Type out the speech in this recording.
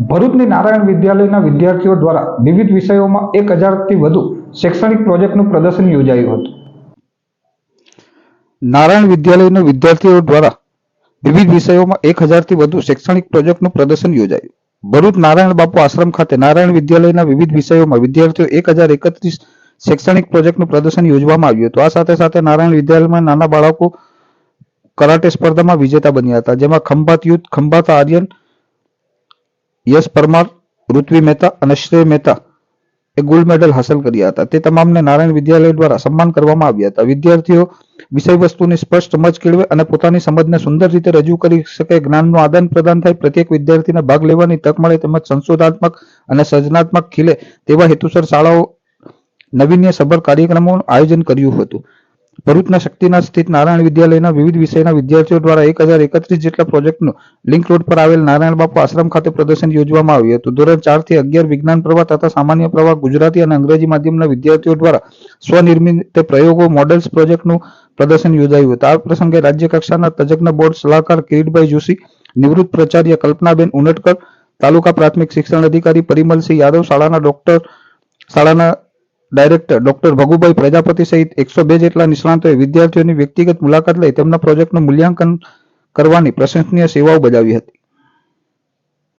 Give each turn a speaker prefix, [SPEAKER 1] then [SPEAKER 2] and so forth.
[SPEAKER 1] ભરૂચની નારાયણ વિદ્યાલયના વિદ્યાર્થીઓ દ્વારા વિવિધ વિષયોમાં એક હજારથી વધુ શૈક્ષણિક પ્રોજેક્ટનું પ્રદર્શન યોજાયું હતું. નારાયણ વિદ્યાલયના વિદ્યાર્થીઓ દ્વારા વિવિધ વિષયોમાં એક હજારથી વધુ શૈક્ષણિક પ્રોજેક્ટનું પ્રદર્શન યોજાયું. ભરૂચ નારાયણ બાપુ આશ્રમ ખાતે નારાયણ વિદ્યાલયના વિવિધ વિષયોમાં વિદ્યાર્થીઓ એક હજાર એકત્રીસ શૈક્ષણિક પ્રોજેક્ટનું પ્રદર્શન યોજવામાં આવ્યું હતું. આ સાથે સાથે નારાયણ વિદ્યાલયમાં નાના બાળકો કરાટે સ્પર્ધામાં વિજેતા બન્યા હતા, જેમાં ખંભાત યુથ ખંભાત આર્યન યશ પરમાર ઋત્વી મહેતા અને શ્રેય મહેતા એ ગોલ્ડ મેડલ હાંસલ કર્યા હતા. તે તમામને નારાયણ વિદ્યાલય દ્વારા સન્માન કરવામાં આવ્યા હતા. વિદ્યાર્થીઓ વિષય વસ્તુની સ્પષ્ટ સમજ કેળવે અને પોતાની સમજને સુંદર રીતે રજૂ કરી શકે જ્ઞાનનું આદાન પ્રદાન થાય પ્રત્યેક વિદ્યાર્થીને ભાગ લેવાની તક મળે તેમજ સંશોધનાત્મક અને સર્જનાત્મક ખીલે તેવા હેતુસર શાળાઓ નવીન્ય સભર કાર્યક્રમોનું આયોજન કર્યું હતું. ભરૂચના શક્તિના સ્થિત નારાયણ વિદ્યાલયના વિવિધ વિષયના વિદ્યાર્થીઓ દ્વારા એક હજાર એકત્રીસ જેટલા પ્રોજેક્ટનું લિંક રોડ પર આવેલ નારાયણ બાપુ આશ્રમ ખાતે પ્રદર્શન યોજવામાં આવ્યું હતું. ધોરણ ચારથી અગિયાર વિજ્ઞાન પ્રવાહ તથા સામાન્ય પ્રવાહ ગુજરાતી અને અંગ્રેજી માધ્યમના વિદ્યાર્થીઓ દ્વારા સ્વનિર્મિત પ્રયોગો મોડેલ્સ પ્રોજેક્ટનું પ્રદર્શન યોજાયું હતું. આ પ્રસંગે રાજ્ય કક્ષાના તજજ્ઞ બોર્ડ સલાહકાર કિરીટભાઈ જોશી, નિવૃત્ત પ્રાચાર્ય કલ્પનાબેન ઉનટકર, તાલુકા પ્રાથમિક શિક્ષણ અધિકારી પરિમલસિંહ યાદવ, શાળાના ડોક્ટર, શાળાના ડાયરેક્ટર ડોક્ટર ભગુભાઈ પ્રજાપતિ સહિત એકસો બે જેટલા નિષ્ણાંતોએ વિદ્યાર્થીઓની વ્યક્તિગત મુલાકાત લઈ તેમના પ્રોજેક્ટનું મૂલ્યાંકન કરવાની પ્રશંસનીય સેવાઓ બજાવી હતી.